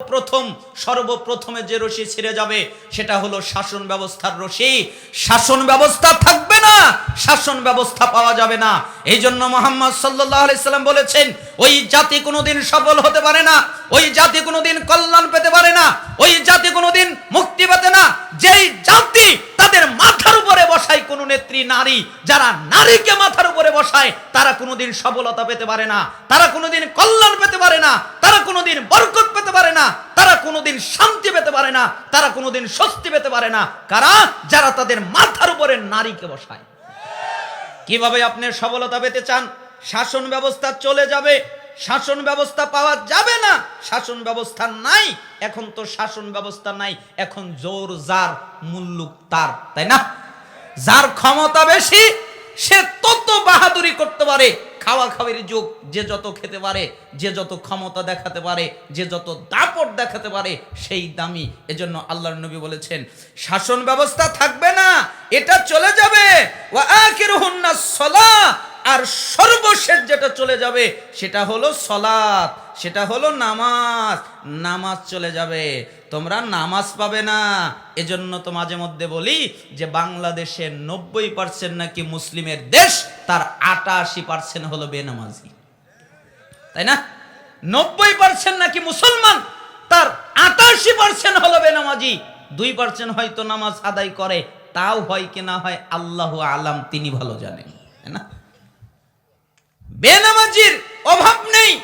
প্রথম সর্বপ্রথমে যে রশি ছিঁড়ে যাবে, সেটা হলো শাসন ব্যবস্থার রশি। শাসন ব্যবস্থা থাকবে না, শাসন ব্যবস্থা পাওয়া যাবে না। এই জন্য মোহাম্মদ সাল্লাহ আলাইসাল্লাম বলেছেন ওই জাতি কোনোদিন সফল হতে পারে না, ওই জাতি কোনোদিন কল্যাণ পেতে পারে না, ওই জাতি কোনোদিন মুক্তি পেতে না। যেই জাতি তাদের মাথার উপরে বসায় কোনো নেত্রী নারী, যারা নারীকে মাথার উপরে বসায়, তারা কোনোদিন সফলতা পেতে পারে না, তারা কোনোদিন কল্যাণ পেতে পারে না, তারা কোনোদিন বরকত পেতে পারে না, তারা কোনোদিন শান্তি পেতে পারে না, তারা কোনোদিন স্বস্তি পেতে পারে না। কারা? যারা তাদের মাথার উপরে নারীকে বসায়। কীভাবে আপনি সফলতা পেতে চান? শাসন ব্যবস্থা চলে যাবে, শাসন ব্যবস্থা পাওয়া যাবে না, শাসন ব্যবস্থা নাই, এখন তো শাসন ব্যবস্থা নাই, এখন জোর যার, মুল্লুক তার, তাই না? যার ক্ষমতা বেশি, সে তত বাহাদুরি করতে পারে, খাওয়া খাওয়ার যুগ, যে যত খেতে পারে, যে যত ক্ষমতা দেখাতে পারে, যে যত দাপট দেখাতে পারে, সেই দামি। এজন্য আল্লাহর নবী বলেছেন, শাসন ব্যবস্থা থাকবে না, এটা চলে যাবে। ওয়া আখিরুহুন্না সলাহ আর সর্বশেষ যেটা চলে যাবে সেটা হলো সলাৎ, সেটা হলো নামাজ। নামাজ চলে যাবে। তোমরা নামাজ পাবে না। এজন্য তো মাঝে মধ্যে বলি যে বাংলাদেশে নব্বই পার্সেন্ট নাকি মুসলিমের দেশ, তার আটাশি পার্সেন্ট হলো বেনামাজি। তাই না? নব্বই পার্সেন্ট নাকি মুসলমান, তার আটাশি পার্সেন্ট হলো বেনামাজি। দুই পার্সেন্ট হয়তো নামাজ আদায় করে, তাও হয় কি না হয় আল্লাহ আলাম, তিনি ভালো জানেন। তাই না? বেনামাজির অভাব নেই,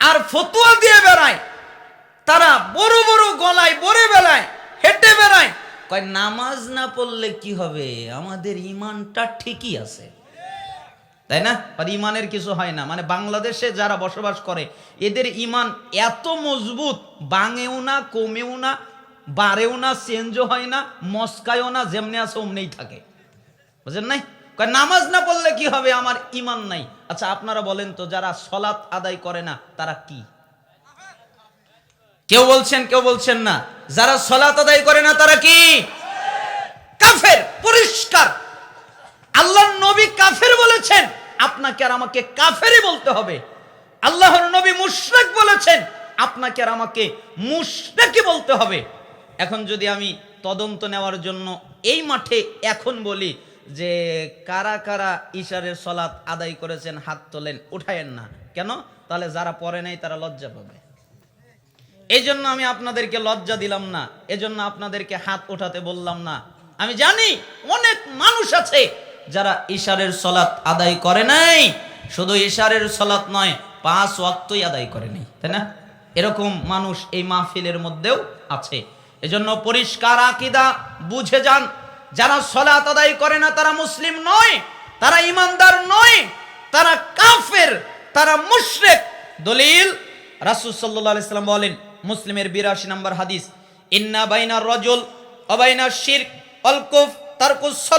আর ফতুয়া দিয়ে বেড়ায়। তারা বড় বড় গলায় বড়ে বেলায় হেঁটে বেড়ায়। কয়, নামাজ না পড়লে কি হবে? আমাদের ইমানটা ঠিকই আছে। তাই না? আর ইমানের কিছু হয় না। মানে বাংলাদেশে যারা বসবাস করে, এদের ইমান এত মজবুত, বাঙেও না, কমেও না বাড়েও না, চেঞ্জও হয় না, মস্কায়ও না, যেমনি আছে অমনেই থাকে। বুঝলেন নাই? নামাজ না পড়লে কি হবে? আমার ইমান নাই। আচ্ছা আপনারা বলেন তো, যারা সলাৎ আদায় করে না, তারা কি? কেউ বলছেন কেউ বলছেন না। যারা সলাৎ আদায় করে না, তারা কি? কাফের, পরিষ্কার। আল্লাহর নবী কাফের বলেছেন, আপনাকে আর আমাকে কাফেরই বলতে হবে। আল্লাহর নবী মুশরিক বলেছেন, আপনাকে আর আমাকে মুশরিকই বলতে হবে। এখন যদি আমি তদন্ত নেওয়ার জন্য এই মাঠে এখন বলি যে কারা কারা ইশারের সলাৎ আদায় করেছেন হাত তোলেন, উঠায়েন না। কেন? তাহলে যারা পড়ে নাই, তারা লজ্জা পাবে। এই জন্য আমি আপনাদেরকে লজ্জা দিলাম না। এজন্য আপনাদেরকে হাত ওঠাতে বললাম না। আমি জানি অনেক মানুষ আছে যারা ইশারের সলাৎ আদায় করে নাই। শুধু ইশারের সলাৎ নয়, পাঁচ ওয়াক্তই আদায় করে নাই, তাই না? এরকম মানুষ এই মাহফিলের মধ্যেও আছে। এজন্য পরিষ্কার আকিদা, বুঝে যান। যারা সলাৎ আদায় করে না, তারা মুসলিম নয়, তারা ইমানদার নয়, তারা কাফের, তারা মুশরিক। দলিল, রাসূল আলাইহি সাল্লাম বলেন, মুসলিমের 82 নম্বর হাদিস, ইন্না বাইনা রজুল, অবাইনা শিরক, অল কুফ তারকুস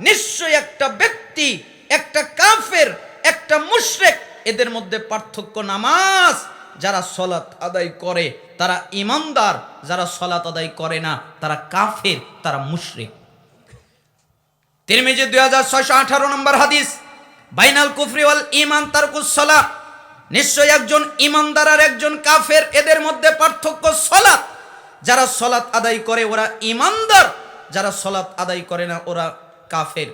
নিশ্চয় একটা ব্যক্তি, একটা কাফের, একটা মুশরিক, এদের মধ্যে পার্থক্য নামাজ, যারা সলাত আদায় করে, তারা ইমানদার, যারা সলাত আদায় করে না, তারা কাফের, তারা মুশরিক। তিরমিজি দুই হাজার ছয়শো আঠারো নম্বর হাদিস, বাইনাল কুফরি ওয়াল ইমান তারকুস সলা নিশ্চয় একজন ইমানদার আর একজন কাফের এদের মধ্যে পার্থক্য সলাৎ যারা সলাৎ আদায় করে ওরা ইমানদার যারা সলাৎ আদায় করে না ওরা কাফের।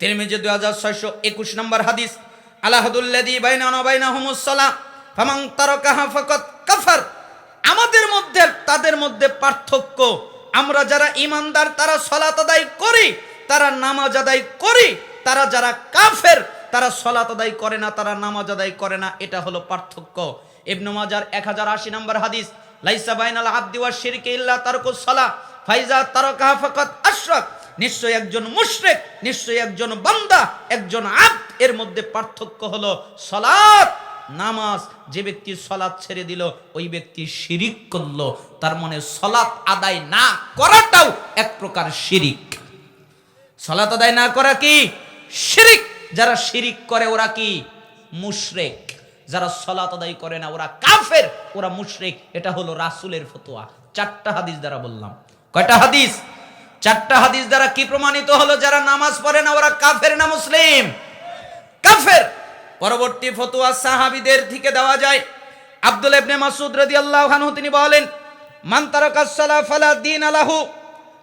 তিরমিজি দুই হাজার ছয়শো একুশ নম্বর হাদিস আলাহাদুল্লাদি বাইনা বাইনা হুমুসলা ফামাং তারকাহা ফকত কাফার। আমাদের মধ্যে, তাদের মধ্যে পার্থক্য। আমরা যারা ইমানদার তারা সলাত আদায় করি। তারা নামাজ আদায় করি, তারা যারা কাফের, তারা সলাত আদায় করে না, তারা নামাজ আদায় করে না, এটা হলো পার্থক্য। ইবনু মাজার এক হাজার আশি নম্বর হাদিস, লাইসা বাইনাল আব্দি ওয়া শিরকে ইল্লা তারকুস সালাহ, ফাইজা তারকাহা ফাকাত আশরাক। নিশ্চয় একজন মুশরিক নিশ্চয় একজন বান্দা, একজন আব্দ, এর মধ্যে পার্থক্য হলো সলাত, নামাজ, যে ব্যক্তি সলাৎ ছেড়ে দিল, ওই ব্যক্তি শিরিক করল। তার মানে সলাৎ আদায় না করাটাও এক প্রকার শিরিক। সলাৎ আদায় না করা কি? শিরিক। যারা শিরিক করে, ওরা কি? মুশরেক। যারা সলাত আদায় করে না, ওরা কাফের। ওরা মুশরেক। এটা হলো রাসুলের ফতোয়া। চারটা হাদিস দ্বারা বললাম। কয়টা হাদিস? চারটা হাদিস দ্বারা কি প্রমাণিত হলো? যারা নামাজ পড়ে না, ওরা কাফের না মুসলিম? কাফের। পরবর্তী ফতোয়া সাহাবিদের থেকে দেওয়া যায়। আব্দুল ইবনে মাসুদ রাদিয়াল্লাহু আনহু, তিনি বলেন, মান তারাকাস সালাহ ফালা দিন আলাহু।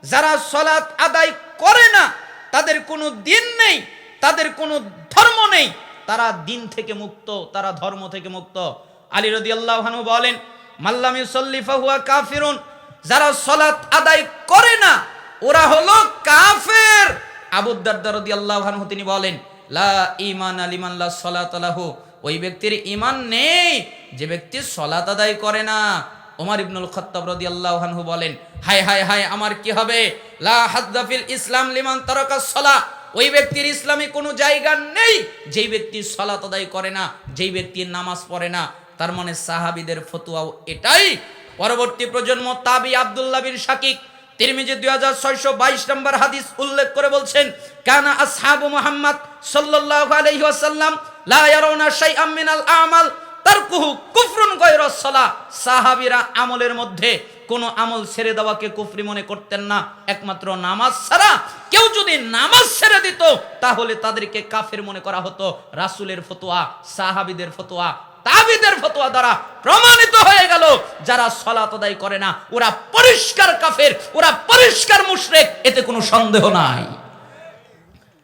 যারা সালাত আদায় করে না তাদের কোনো দিন নেই, তাদের কোনো ধর্ম নেই। তারা দিন থেকে মুক্ত, তারা ধর্ম থেকে মুক্ত। আলী রাদিয়াল্লাহু আনহু বলেন মাল্লাম ইউসাল্লি ফাহুয়া কাফিরুন যারা সালাত আদায় করে না, ওরা হলো কাফের। আবু দারদা রাদিয়াল্লাহু আনহু তিনি বলেন, লা ঈমান আলিমান লা সালাত লাহু ওই ব্যক্তির ঈমান নেই, যে ব্যক্তি সালাত আদায় করে না। ওমর ইবনুল খত্তাব রাদিয়াল্লাহু আনহু বলেন, হায় হায় হায়, আমার কি হবে? লা হাদ্দাফিল ইসলাম লিমান তারাকা সালাহ ওই ব্যক্তির ইসলামে কোনো জায়গা নেই। যেই ব্যক্তি সালাত আদায় করে না, যেই ব্যক্তি নামাজ পড়ে না, তার মানে সাহাবীদের ফতোয়াও এটাই। পরবর্তী প্রজন্ম তাবি আব্দুল্লাহ বিন শাকিক, তিরমিজি দুই হাজার ছয়শো বাইশ নম্বর হাদিস উল্লেখ করে বলছেন, কানা আসহাবু মুহাম্মদ সাল্লাল্লাহু আলাইহি ওয়াসাল্লাম লা ইয়ারাউনা শাইআম মিনাল আমাল। তারকুহু কুফরুন গায়রা সালাহ সাহাবীরা আমলের মধ্যে কোনো আমল ছেড়ে দেওয়াকে কুফরি মনে করতেন না। একমাত্র নামাজ ছাড়া কেউ যদি নামাজ ছেড়ে দিত, তাহলে তাদেরকে কাফের মনে করা হতো। রাসূলের ফতোয়া, সাহাবীদের ফতোয়া, তাবিদের ফতোয়া দ্বারা প্রমাণিত হয়ে গেল, যারা সলাত আদায় করে না, ওরা পরিষ্কার কাফের, ওরা পরিষ্কার মুশরিক, এতে কোনো সন্দেহ নাই।